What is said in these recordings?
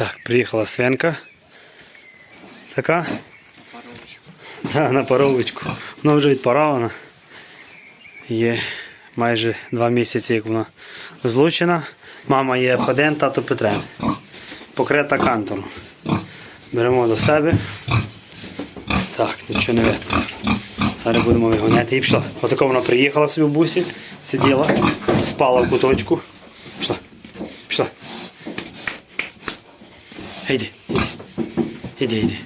Так, приїхала свинка. Така? Да, на паровочку. Вона вже відпарована. Є майже два місяці, як вона злучена. Мама є F1, тато Петрен. Покрита кантом. Беремо до себе. Так, нічого не видно. Зараз будемо вигоняти і пішла. Отако вона приїхала собі в бусі, сиділа, спала в куточку. Пішла. Пішла. Йди, йди. Іди, йди.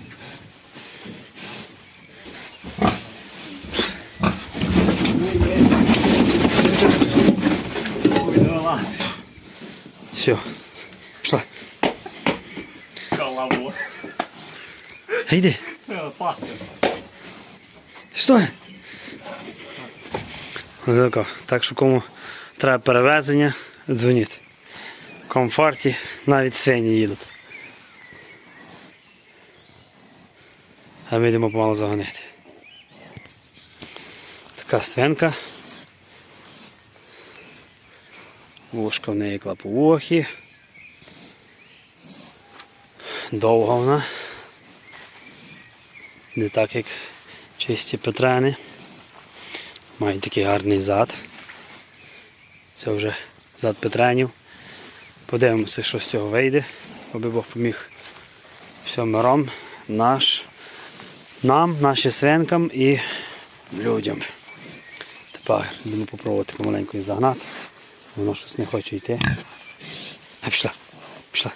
Все. Пішла. Колобок. Йди. Пахне. Що? Так що кому треба перевезення, дзвоніть. В комфорті навіть свині їдуть. А ми йдемо помалу загонити. Така свинка. Вушка в неї клаповухі. Довга вона. Не так як чисті петрени. Мають такий гарний зад. Це вже зад петренів. Подивимося, що з цього вийде, аби Бог поміг всім миром наш, нам, нашим свинкам і людям. Тепер будемо попробувати помаленьку загнати. Воно щось не хоче йти. А пішла, пішла.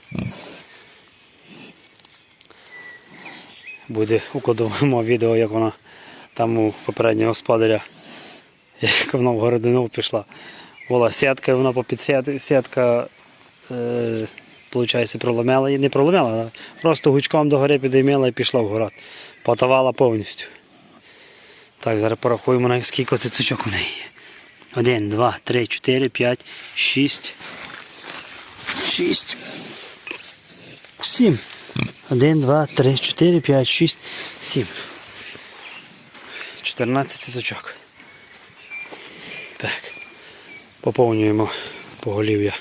Буде укладемо відео, як вона там у попереднього господаря, як вона в городину пішла. Була сітка, вона по підсітка сітка, е, проломила. Не проломила, а просто гучком до гори підіймала і пішла в город. Потавала повністю. Так, зараз порахуємо, на скільки цицючок у неї. Один, два, три, чотири, п'ять, шість. Шість. Сім. Один, два, три, чотири, п'ять, шість, сім. 14 цицочок. Так. Поповнюємо поголів'я.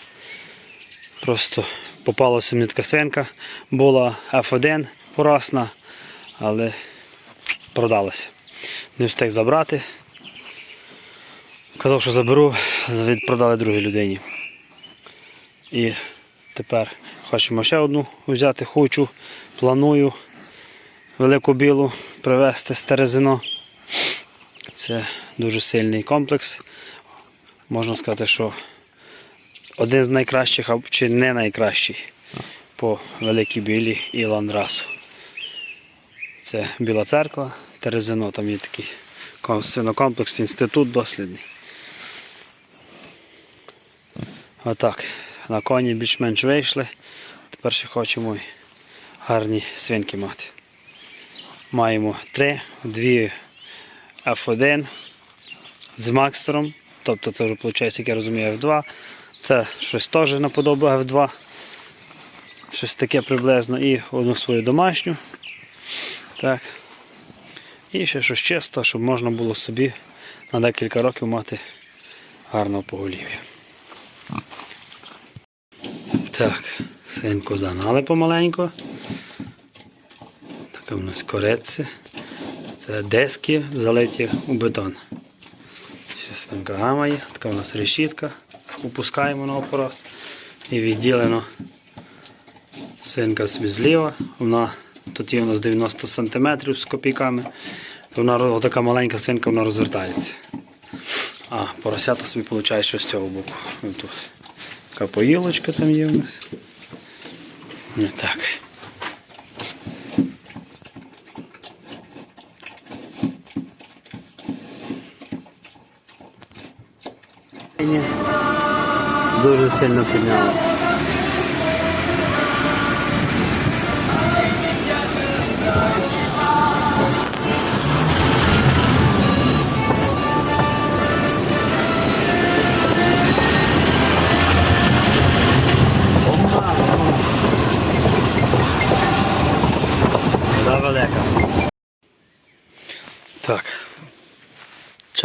Просто попалася мені така свинка. Була F1 поросна, але продалася. Не встиг забрати. Казав, що заберу, продали другій людині. І тепер хочемо ще одну взяти, хочу, планую велику білу привезти з Терезино. Це дуже сильний комплекс. Можна сказати, що один з найкращих, чи не найкращий по великій білі і ландрасу. Це Біла церква, Терезино, там є такий ком- свинокомплекс, інститут дослідний. Отак. На коні більш-менш вийшли. Тепер ще хочемо гарні свинки мати. Маємо три, дві F1 з Макстером. Тобто це вже виходить, як я розумію, F2. Це щось теж наподобу F2. Щось таке приблизно. І одну свою домашню. Так. І ще щось чисто, щоб можна було собі на декілька років мати гарного поголів'я. Так, синку загнали помаленьку. Така у нас кореці. Це дески залиті у бетон. Свинка гамає, така у нас решітка. Опускаємо на опорос. І відділено свинка собі зліва. Вона, тут є у нас 90 см з копійками. То вона така маленька свинка вона розвертається. А поросята собі виходить, що з цього боку. Ось Тут. Така поїлочка там є у нас. Ось так. Дуже сильно підняло.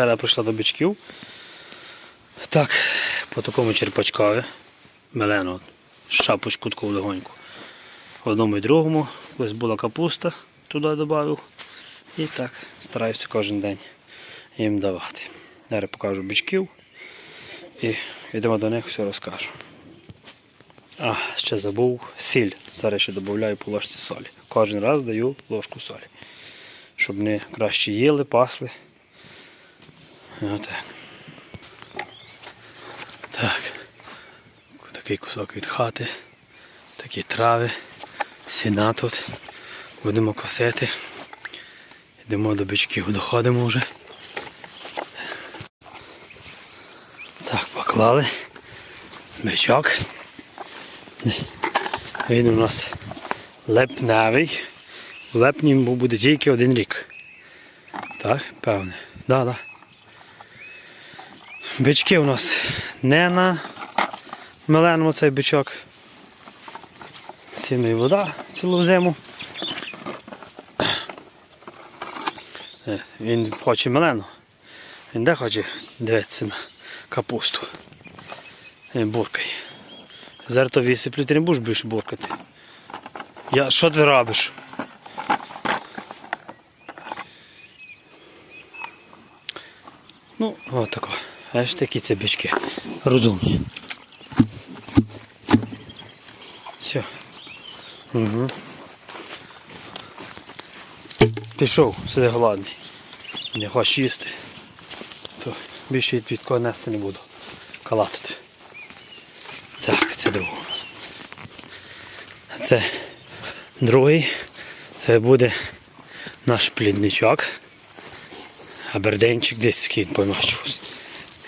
Вчора прийшла до бичків. Так, по такому черпачкові. Мелену, шапочку таку легоньку. В одному і другому. Ось була капуста, туди додав. І так стараюся кожен день їм давати. Зараз покажу бичків і йдемо до них, все розкажу. А, ще забув сіль. Зараз ще додаю по ложці солі. Кожен раз даю ложку солі. Щоб вони краще їли, пасли. Отак. Так. Такий кусок від хати. Такі трави. Сіна тут. Будемо косити. Йдемо до бичків, доходимо вже. Так, поклали. Бичок. Він у нас лепневий. В лепні буде тільки один рік. Так, певне. Да, да. Бички у нас не на меленому цей бичок. Сіно і вода цілу зиму. Е, Він хоче мелену. Він де хоче дивитися на капусту. Він буркає. Зараз то висиплю, ти не будеш більше буркати. Я, що ти робиш? Ну, отако. Аж такі це бички. Розумні. Все. Угу. Пішов, сиди голодний. Не хочеш їсти. То більше від кого нести не буду. Калатити. Так, це другий. Це другий. Це буде наш плідничок. Аберденчик десь скинь поймачувався.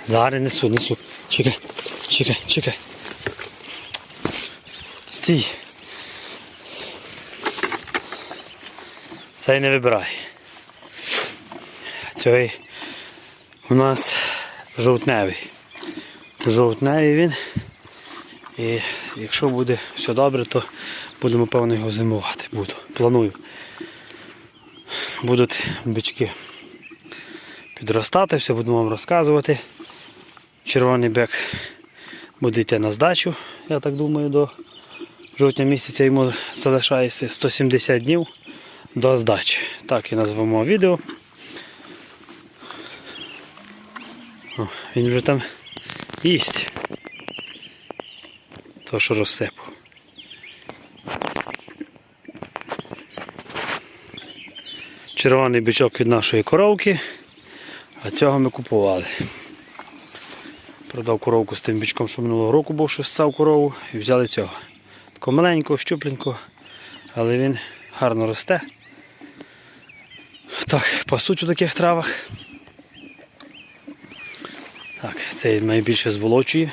Зараз несу, несу. Чекай, чекай, чекай. Стій. Цей не вибирай. Цей у нас жовтневий. Жовтневий він. І якщо буде все добре, то будемо певно його зимувати. Буду. Планую. Будуть бички підростати, все будемо вам розказувати. Червоний бек буде йти на здачу, я так думаю, до жовтня місяця йому залишається 170 днів до здачі. Так і назвемо відео. О, він вже там їсть. То, що розсипав. Червоний бичок від нашої коровки, а цього ми купували. Продав коровку з тим бичком, що минулого року був, що став корову, і взяли цього. Такого маленького, щупленького, але він гарно росте. Так, пасуть у таких травах. Так, цей найбільше зволочує.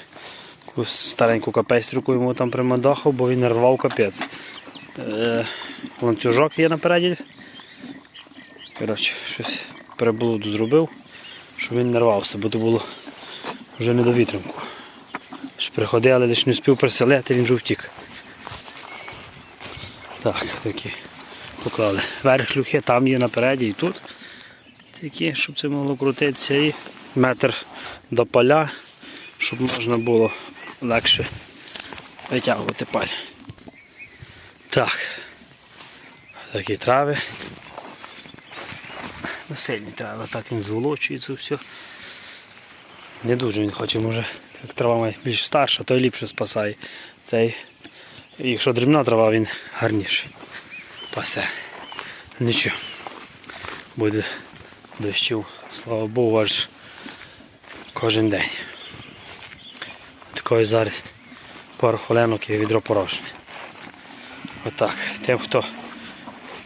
Таку стареньку капестрюку йому там примадахав, бо він рвав капець. Е, ланцюжок є напереді. Коротше, щось переблуду зробив, щоб він не рвався, бо то було вже не до вітримку. Але лише не спів приселити, він вже втік. Так, такі поклали. Верх люхи там є напереді і тут. Такі, щоб це могло крутитися і метр до поля, щоб можна було легше витягувати паль. Так. Такі трави. Сильні трави, так він зволочується все. Не дуже він хоче, може, як трава більш старша, то й ліпше спасає. Цей, якщо дрібна трава, він гарніший. Пасе. Нічого. Буде дощів, слава Богу, аж кожен день. Такої зараз пару хвилинок і відро порожне. Отак. Тим, хто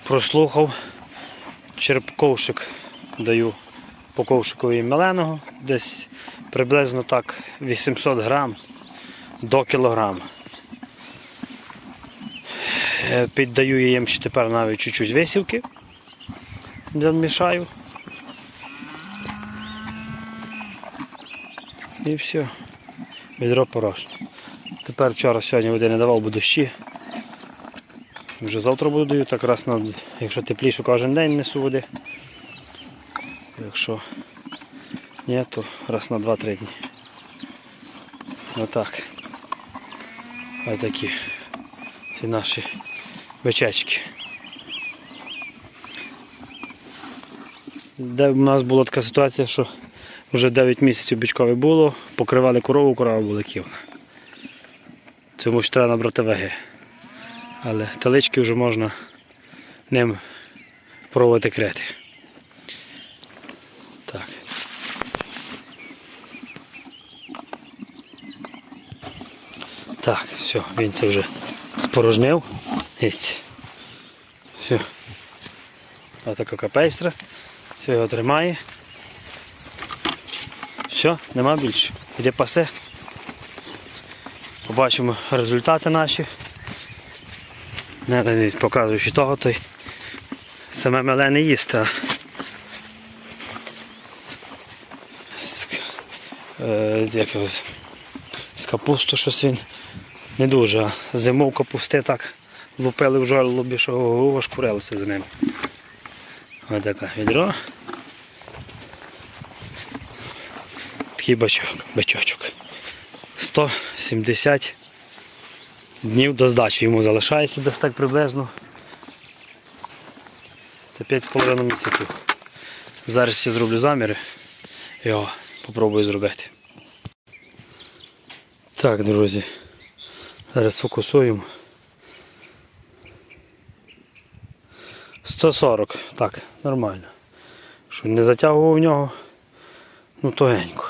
прослухав, черепковшик даю по ковшикові меленого, десь приблизно так 800 грам до кілограма. Е, Піддаю їм ще тепер навіть чуть-чуть висівки. Замішаю. І все. Відро порожне. Тепер вчора сьогодні води не давав, бо дощі. Вже завтра буду даю, так раз на, якщо тепліше кожен день несу води. Якщо ні, то раз на 2-3 дні. Отак. Ось такі ці наші бичечки. Де в нас була така ситуація, що вже 9 місяців бичкове було, покривали корову, корова була ківна. Цьому ж треба набрати ваги. Але талички вже можна ним пробувати крити. Так. Так, все, він це вже спорожнив. Все. Ось така капейстра. Все його тримає. Все, нема більше. Іде пасе. Побачимо результати наші. Не, не, показуючи того, то й саме меле не їсти, е, з якогось капусту щось він не дуже. Зимов капусти так лупили в жолобі, що ого, аж курилося за ним. Ось таке відро. Такий бачок, бачочок. 170 днів до здачі йому залишається десь так приблизно. Це 5,5 місяців. Зараз я зроблю заміри. Його попробую зробити. Так, друзі. Зараз фокусуємо. 140. Так, нормально. Що не затягував в нього, ну тугенько.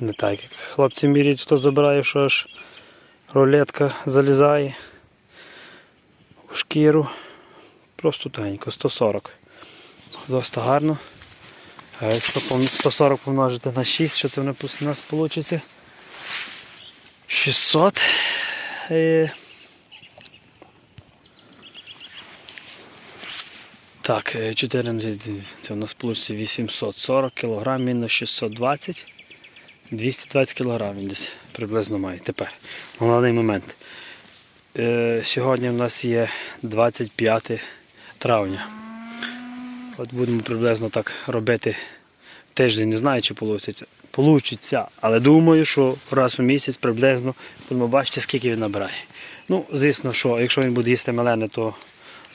Не так, як хлопці міряють, хто забирає, що аж рулетка залізає у шкіру. Просто тугенько, 140. Досить гарно. Якщо 140 помножити на 6, що це у нас вийде? 600. Е, Так, е, 14, це у нас вийде 840 кг мінус 620. 220 кг він десь приблизно має тепер. На даний момент. Е, сьогодні у нас є 25 травня. От будемо приблизно так робити тиждень, не знаю, чи вийде. Але думаю, що раз у місяць приблизно будемо бачити, скільки він набирає. Ну, звісно, що якщо він буде їсти мелене, то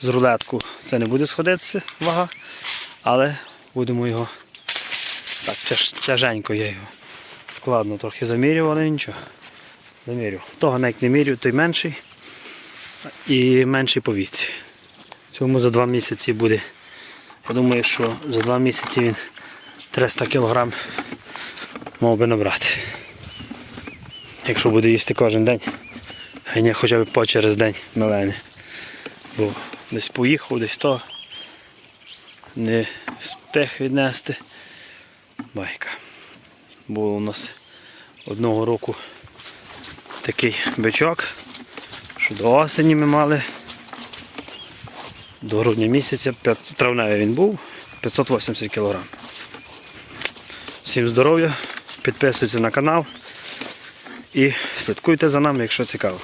з рулетку це не буде сходитися вага, але будемо його так тяженько я його складно трохи замірював, але нічого. Замірю. Того навіть не мірю, той менший і менший по віці. Цьому за два місяці буде. Я думаю, що за два місяці він 300 кг мав би набрати. Якщо буде їсти кожен день, а не хоча б по через день мелене. Бо десь поїхав, десь то не встиг віднести. Байка. Було у нас одного року такий бичок, що до осені ми мали. До грудня місяця, п'ят- травневий він був, 580 кг. Всім здоров'я, підписуйтесь на канал і слідкуйте за нами, якщо цікаво.